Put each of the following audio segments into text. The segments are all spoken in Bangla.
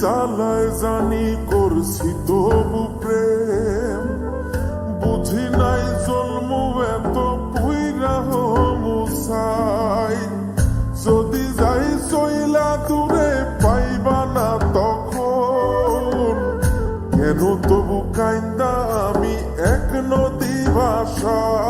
জ্বালায় জানি করছি তবু প্রেম। বুঝি নাই জন্ম এত পুইরা মুসাই যদি যাই চইলা দূরে পাইবা না তখন, কেন তবু কাইন্দা আমি এক নদী ভাষায়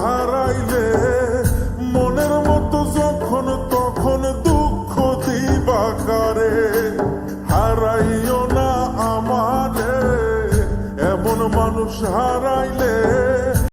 haraylı